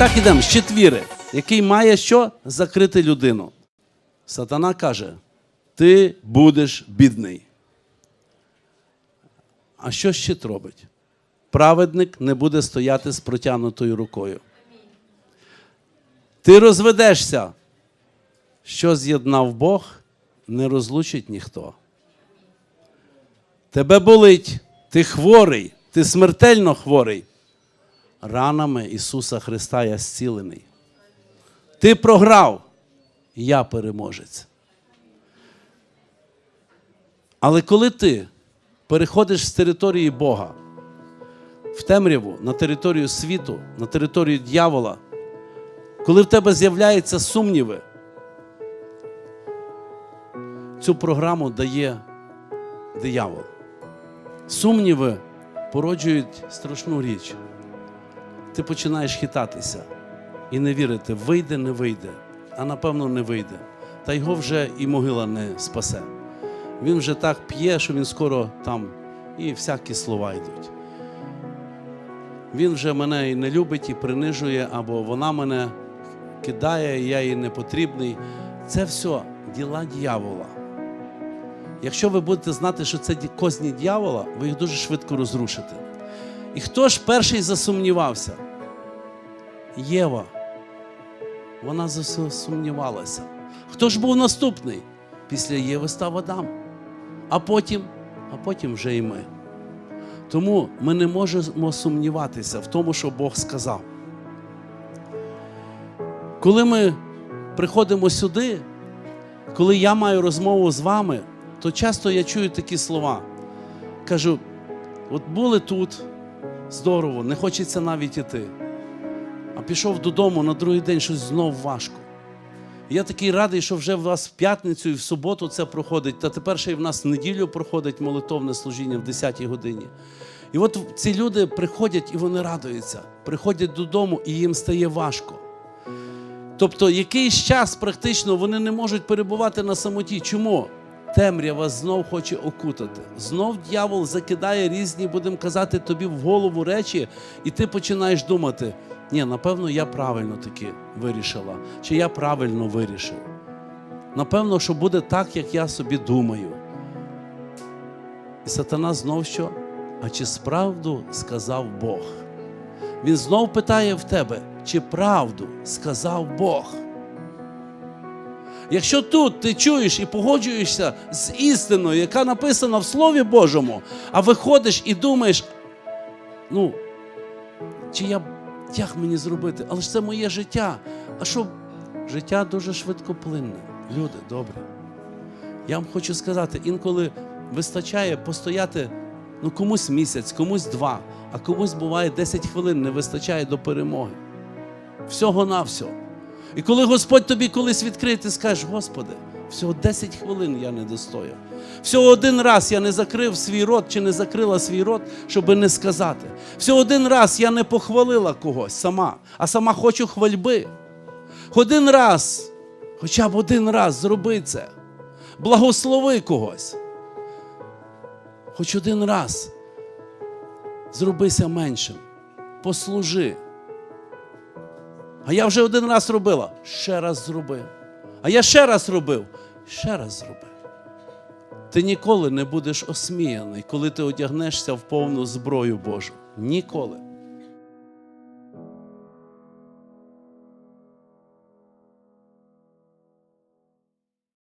так, ідемо з четвіри, який має що? Закрити людину. Сатана каже: ти будеш бідний. А що щит робить? Праведник не буде стояти з протягнутою рукою. Ти розведешся. Що з'єднав Бог, не розлучить ніхто. Тебе болить, ти хворий, ти смертельно хворий. Ранами Ісуса Христа я зцілений. Ти програв, я переможець. Але коли ти переходиш з території Бога в темряву на територію світу, на територію дьявола, коли в тебе з'являються сумніви, цю програму дає диявол. Сумніви породжують страшну річ. Ти починаєш хитатися і не вірити, вийде, не вийде, а напевно не вийде. Та його вже і могила не спасе. Він вже так п'є, що він скоро там і всякі слова йдуть. Він вже мене і не любить, і принижує, або вона мене кидає, і я їй не потрібний. Це все діла дьявола. Якщо ви будете знати, що це козні дьявола, ви їх дуже швидко розрушите. І хто ж перший засумнівався? Єва. Вона засумнівалася. Хто ж був наступний? Після Єви став Адам. А потім, а потім вже і ми. Тому ми не можемо сумніватися в тому, що Бог сказав. Коли ми приходимо сюди, коли я маю розмову з вами, то часто я чую такі слова. Кажу: от були тут, здорово, не хочеться навіть іти. А пішов додому на другий день щось знов важко. Я такий радий, що вже в вас в п'ятницю і в суботу це проходить, та тепер ще й в нас в неділю проходить молитовне служіння в 10-й годині. І от ці люди приходять і вони радуються, приходять додому і їм стає важко. Тобто якийсь час практично вони не можуть перебувати на самоті. Чому? Темрява знов хоче окутати. Знов дьявол закидає різні, будемо казати, тобі в голову речі, і ти починаєш думати: ні, напевно, я правильно таки вирішила, чи я правильно вирішив. Напевно, що буде так, як я собі думаю. І сатана знов що? А чи справду сказав Бог? Він знов питає в тебе, чи правду сказав Бог? Якщо тут ти чуєш і погоджуєшся з істиною, яка написана в Слові Божому, а виходиш і думаєш, ну, чи я як мені зробити? Але ж це моє життя. А що? Життя дуже швидкоплинне. Люди, добре. Я вам хочу сказати, інколи вистачає постояти ну, комусь місяць, комусь два, а комусь буває 10 хвилин не вистачає до перемоги. Всього-навсього. І коли Господь тобі колись відкриє, ти скажеш, Господи, всього 10 хвилин я не достояв. Всього один раз я не закрив свій рот чи не закрила свій рот, щоб не сказати. Всього один раз я не похвалила когось сама, а сама хочу хвальби. Один раз, хоча б один раз зроби це. Благослови когось. Хоч один раз зробися меншим, послужи. А я вже один раз робила, ще раз зробив. А я ще раз робив, ще раз зроби. Ти ніколи не будеш осміяний, коли ти одягнешся в повну зброю Божу. Ніколи.